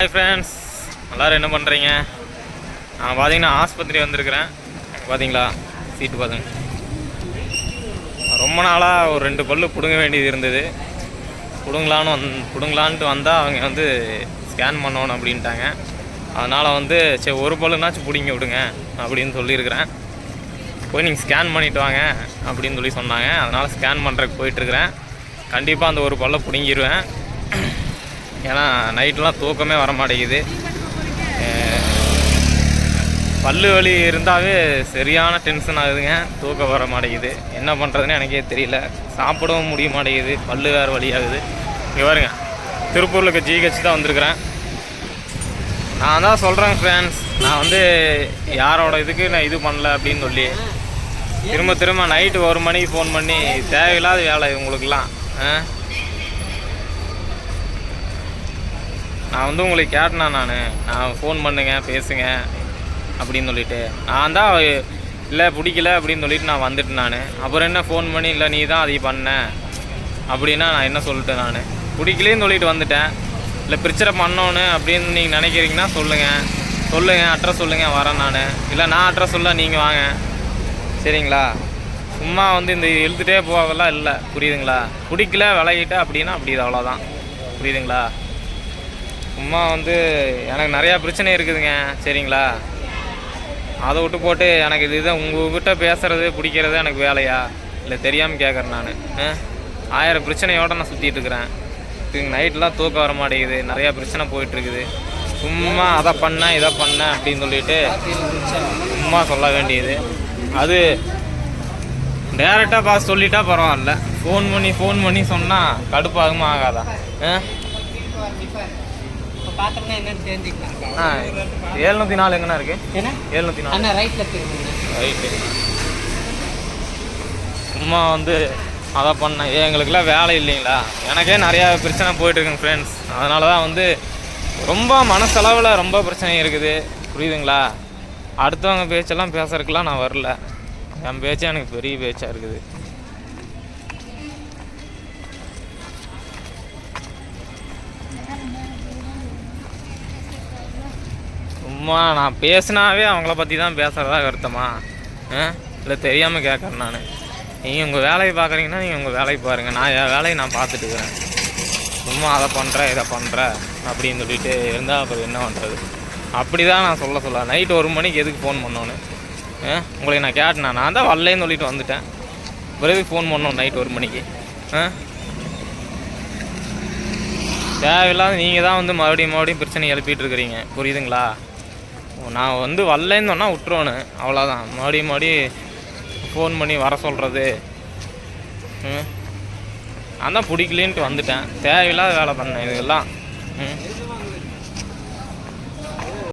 Hi friends எல்லோரும் என்ன பண்ணுறீங்க நான் பார்த்தீங்கன்னா ஆஸ்பத்திரி வந்திருக்கிறேன். பார்த்தீங்களா சீட்டு பார்த்துங்க ரொம்ப நாளாக ஒரு ரெண்டு பல்லு பிடுங்க வேண்டியது இருந்தது. பிடுங்கலான்னு வந் பிடுங்கலான்ட்டு வந்தால் அவங்க வந்து ஸ்கேன் பண்ணணும் அப்படின்ட்டாங்க. அதனால் வந்து சரி ஒரு பல்லுனாச்சும் பிடிங்க விடுங்க அப்படின்னு சொல்லியிருக்கிறேன். போய் நீங்கள் ஸ்கேன் பண்ணிட்டு வாங்க அப்படின்னு சொல்லி சொன்னாங்க. அதனால் ஸ்கேன் பண்ணுறதுக்கு போயிட்டுருக்கிறேன் கண்டிப்பாக அந்த ஒரு பல்லை பிடுங்கிடுவேன் ஏன்னா நைட்லாம் தூக்கமே வர மாட்டேங்குது பல்லு வலி இருந்தாவே சரியான டென்ஷன் ஆகுதுங்க. தூக்கம் வர மாட்டேங்குது என்ன பண்ணுறதுன்னு எனக்கே தெரியல. சாப்பிடவும் முடிய மாட்டேங்குது. பல்லு வேறு வலி ஆகுது இங்கே பாருங்க. திருப்பூரில் இருக்க ஜிஹெச் தான் வந்திருக்கிறேன். நான் தான் சொல்கிறேன் ஃப்ரெண்ட்ஸ் நான் வந்து யாரோட இதுக்கு நான் இது பண்ணல அப்படின்னு சொல்லி. திரும்ப திரும்ப நைட்டு ஒரு மணிக்கு ஃபோன் பண்ணி தேவையில்லாத வேலை இவங்களுக்குலாம் ஆ நான் வந்து உங்களுக்கு கேட்டேனா நான்? நான் ஃபோன் பண்ணுங்க பேசுங்க அப்படின்னு சொல்லிட்டு. நான் தான் இல்லை பிடிக்கல அப்படின்னு சொல்லிட்டு நான் வந்துட்டேன் நான். அப்புறம் என்ன ஃபோன் பண்ணி இல்லை நீ தான் அதை பண்ண அப்படின்னா நான் என்ன சொல்லிட்டேன் நான்? பிடிக்கலேன்னு சொல்லிட்டு வந்துட்டேன். இல்லை பிரச்சனை பண்ணோன்னு அப்படின்னு நீங்கள் நினைக்கிறீங்கன்னா சொல்லுங்கள் சொல்லுங்கள் அட்ரஸ் சொல்லுங்கள் வரேன் நான். இல்லை நான் அட்ரஸ் சொல்ல நீங்கள் வாங்க. சரிங்களா? சும்மா வந்து இந்த இழுத்துட்டே போகலாம் இல்லை. புரியுதுங்களா? பிடிக்கல விலகிட்ட அப்படின்னா அப்படி இது அவ்வளோதான் புரியுதுங்களா? சும்மா வந்து எனக்கு நிறையா பிரச்சனை இருக்குதுங்க சரிங்களா? அதை விட்டு போட்டு எனக்கு இது இதுதான் உங்ககிட்ட பேசுகிறது பிடிக்கிறது எனக்கு வேலையா? இல்லை தெரியாமல் கேட்குறேன் நான். ஆயிரம் பிரச்சனையோடு நான் சுற்றிட்டு இருக்கிறேன். நைட்லாம் தூக்கம் வர மாட்டேங்குது. நிறையா பிரச்சனை போயிட்டுருக்குது. சும்மா அதை பண்ணேன் இதை பண்ணேன் அப்படின்னு சொல்லிட்டு சும்மா சொல்ல வேண்டியது. அது டேரெக்டாக பார்த்து சொல்லிட்டா பரவாயில்ல. ஃபோன் பண்ணி ஃபோன் பண்ணி சொன்னால் கடுப்பாகுமா ஆகாதா? ஆ? பார்த்தோம்னா என்னன்னு தெரிஞ்சுக்கலாம். ஆ ஏழ்நூற்றி நாலு எங்கண்ணா இருக்கு? ஏன்னா நாலு. அண்ணா ரைட்டில் திரும்புங்க ரைட்டு சும்மா வந்து அதை பண்ணேன். ஏன் எங்களுக்குலாம் வேலை இல்லைங்களா? எனக்கே நிறையா பிரச்சனை போயிட்டுருக்குங்க ஃப்ரெண்ட்ஸ் அதனால தான் வந்து ரொம்ப மனசளவில் ரொம்ப பிரச்சனை இருக்குது. புரியுதுங்களா? அடுத்தவங்க பேச்செல்லாம் பேசுறதுக்கெலாம் நான் வரல. என் பேச்சே எனக்கு பெரிய பேச்சாக இருக்குது. சும்மா நான் பேசினாவே அவங்கள பற்றி தான் பேசுகிறதா கருத்தமா? இல்லை தெரியாமல் கேட்குறேன் நான். நீங்கள் உங்கள் வேலையை பார்க்குறீங்கன்னா நீங்கள் உங்கள் வேலையை பாருங்கள் நான் என் வேலையை நான் பார்த்துட்டு இருக்கிறேன். சும்மா அதை பண்ணுறேன் இதை பண்ணுறேன் அப்படின்னு சொல்லிட்டு இருந்தால் அப்புறம் என்ன பண்ணுறது அப்படி தான் நான் சொல்ல சொல்ல. நைட்டு ஒரு மணிக்கு எதுக்கு ஃபோன் பண்ணோன்னு? ஆ? உங்களுக்கு நான் கேட்டேன்? நான் தான் வரலேன்னு சொல்லிட்டு வந்துட்டேன். பிறகு ஃபோன் பண்ணோம் நைட் ஒரு மணிக்கு. ஆ? தேவையில்லாத நீங்கள் தான் வந்து மறுபடியும் மறுபடியும் பிரச்சனை எழுப்பிட்டு இருக்கிறீங்க. புரியுதுங்களா? நான் வந்து வரலன்னு சொன்னால் விட்டுருவேன்னு அவ்வளோதான் மறுபடியும் மறுபடியும் ஃபோன் பண்ணி வர சொல்கிறது ம். நான் தான் பிடிக்கலேன்ட்டு வந்துட்டேன். தேவையில்லாத வேலை பண்ணேன் இதெல்லாம். ம்.